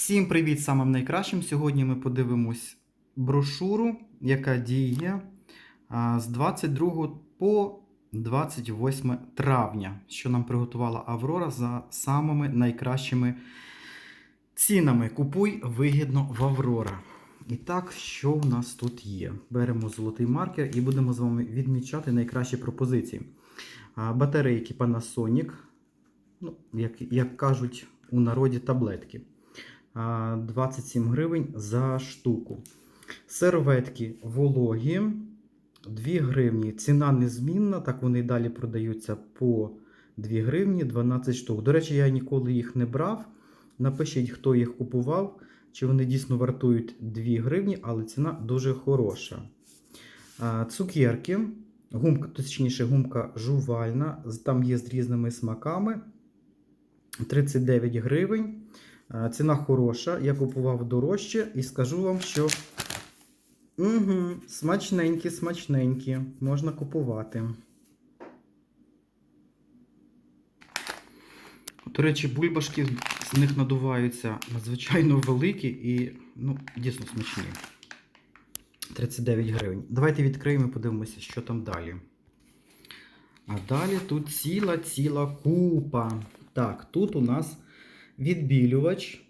Всім привіт самим найкращим. Сьогодні ми подивимось брошуру, яка діє з 22 по 28 травня, що нам приготувала Аврора за самими найкращими цінами. Купуй вигідно в Аврора. І так, що в нас тут є? Беремо золотий маркер і будемо з вами відмічати найкращі пропозиції. Батарейки Panasonic, ну, як, як кажуть у народі, таблетки. А, 27 гривень за штуку. Серветки вологі 2 гривні. Ціна незмінна, так вони далі продаються по 2 гривні 12 штук. До речі, я ніколи їх не брав. Напишіть, хто їх купував, чи вони дійсно вартують 2 гривні, але ціна дуже хороша. Цукерки, гумка, точніше, гумка жувальна, там є з різними смаками. 39 гривень. Ціна хороша, я купував дорожче і скажу вам, що угу, смачненькі, смачненькі, можна купувати. До речі, бульбашки з них надуваються надзвичайно великі і ну, дійсно смачні. 39 гривень. Давайте відкриємо і подивимося, що там далі. А далі тут ціла ціла купа. Так, тут у нас відбілювач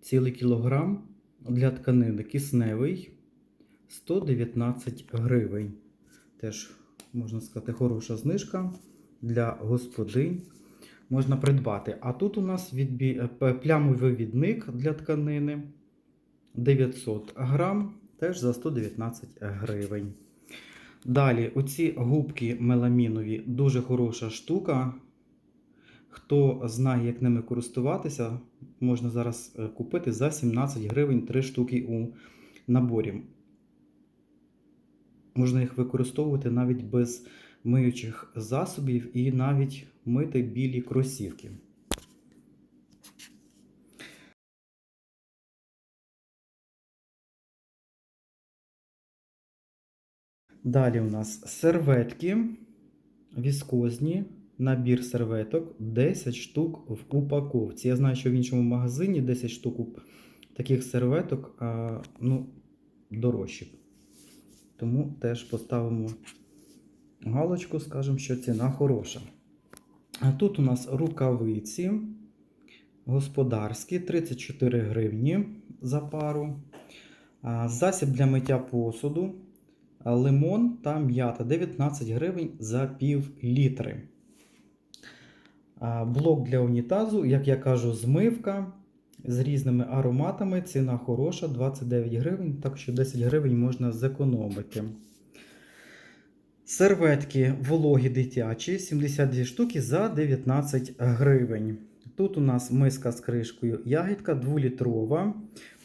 цілий кілограм для тканини кисневий 119 гривень. Теж, можна сказати, хороша знижка для господинь. Можна придбати. А тут у нас відбі... е, плямовий відник для тканини 900 грам, теж за 119 гривень. Далі, оці губки меламінові дуже хороша штука. Хто знає, як ними користуватися, можна зараз е, купити за 17 гривень 3 штуки у наборі. Можна їх використовувати навіть без миючих засобів і навіть мити білі кросівки. Далі у нас серветки віскозні, набір серветок 10 штук в упаковці. Я знаю, що в іншому магазині 10 штук таких серветок а, ну, дорожчі. Тому теж поставимо галочку, скажемо, що ціна хороша. А тут у нас рукавиці господарські 34 гривні за пару. Засіб для миття посуду лимон та м'ята 19 гривень за пів літри. Блок для унітазу, як я кажу, змивка з різними ароматами. Ціна хороша 29 гривень, так що 10 гривень можна зекономити. Серветки вологі дитячі 72 штуки за 19 гривень. Тут у нас миска з кришкою ягідка 2-літрова.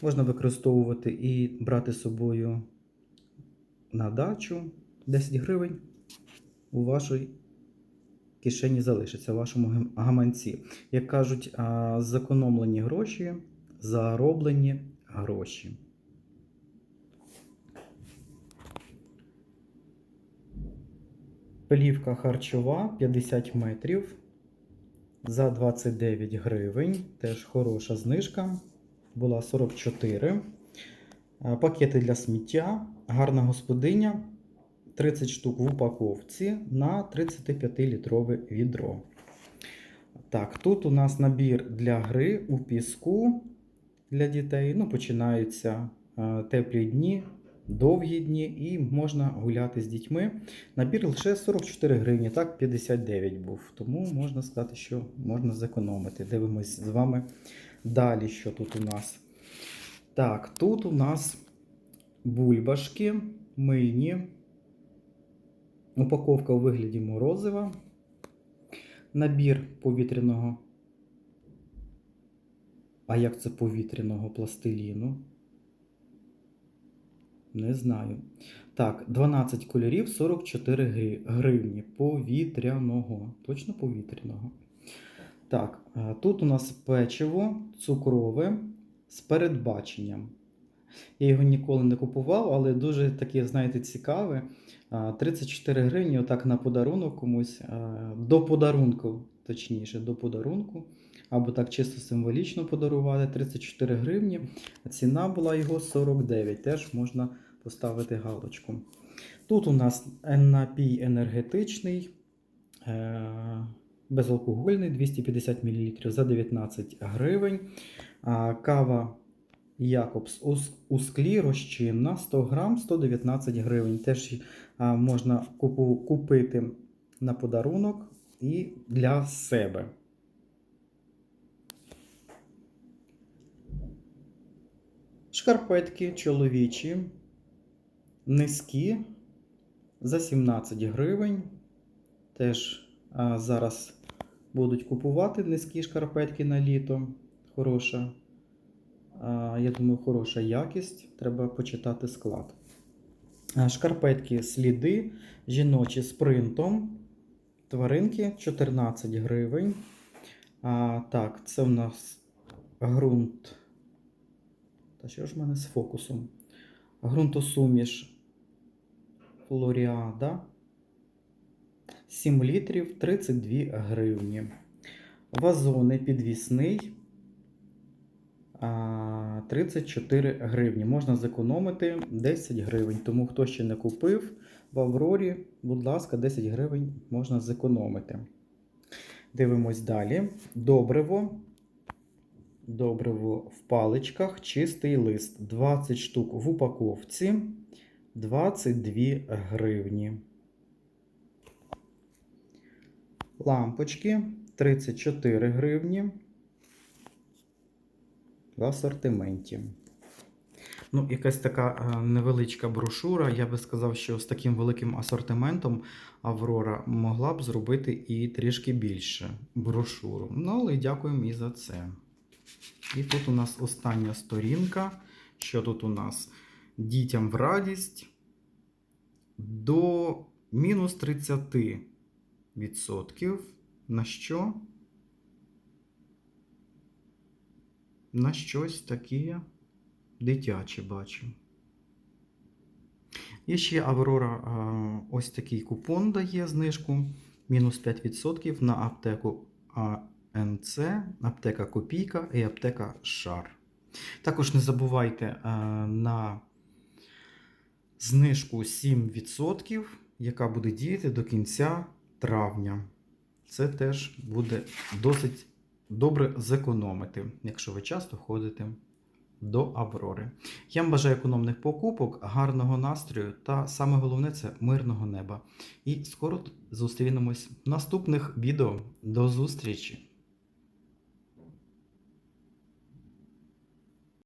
Можна використовувати і брати з собою на дачу 10 гривень у вашій кишені залишиться, в вашому гаманці. Як кажуть, зекономлені гроші, зароблені гроші. Плівка харчова 50 метрів за 29 гривень. Теж хороша знижка. Була 44. Е, Пакети для сміття, гарна господиня, 30 штук в упаковці на 35-літрове відро. Так, тут у нас набір для гри у піску для дітей. Ну, починаються е, теплі дні, довгі дні, і можна гуляти з дітьми. Набір лише 44 гривні, так 59 був. Тому можна сказати, що можна зекономити. Дивимось з вами далі, що тут у нас. Так, тут у нас бульбашки мийні. Упаковка у вигляді морозива. Набір повітряного. А як це повітряного пластиліну? Не знаю. Так, 12 кольорів, 44 гривні. Повітряного. Точно повітряного. Так, е, тут у нас печиво цукрове з передбаченням. Я його ніколи не купував, але дуже таке, знаєте, цікаве. 34 гривні, отак на подарунок комусь, до подарунку, точніше, до подарунку. або так чисто символічно подарувати 34 гривні. Ціна була його 49. Теж можна поставити галочку. Тут у нас напій енергетичний, е, безалкогольний 250 мл за 19 гривень. Кава Якобс у, склі розчинна 100 грам 119 гривень. Теж можна купити на подарунок і для себе. Шкарпетки чоловічі, низькі за 17 гривень. Теж зараз будуть купувати низькі шкарпетки на літо. Хороша. Я думаю, хороша якість. Треба почитати склад. Шкарпетки сліди, жіночі з принтом. Тваринки 14 гривень. А, так, це в нас ґрунт. Та що ж в мене з фокусом? Ґрунтосуміш Флоріада. 7 літрів 32 гривні. Вазони підвісний. а, 34 гривні. Можна зекономити 10 гривень. Тому хто ще не купив в Аврорі, будь ласка, 10 гривень можна зекономити. Дивимось далі. Добриво. Добриво в паличках, чистий лист. 20 штук в упаковці. 22 гривні. Лампочки 34 гривні в асортименті. Ну, якась така е, невеличка брошура. Я би сказав, що з таким великим асортиментом Аврора могла б зробити і трішки більше брошуру. Ну, але дякуємо і за це. І тут у нас остання сторінка. Що тут у нас? Дітям в радість до мінус 30%. На що? На щось таке дитяче бачу. І ще Аврора ось такий купон дає знижку. Мінус 5% на аптеку АНЦ, аптека Копійка і аптека Шар. Також не забувайте на знижку 7%, яка буде діяти до кінця травня. Це теж буде досить добре зекономити, якщо ви часто ходите до Аврори. Я вам бажаю економних покупок, гарного настрою та саме головне це мирного неба. І скоро зустрінемось в наступних відео. До зустрічі!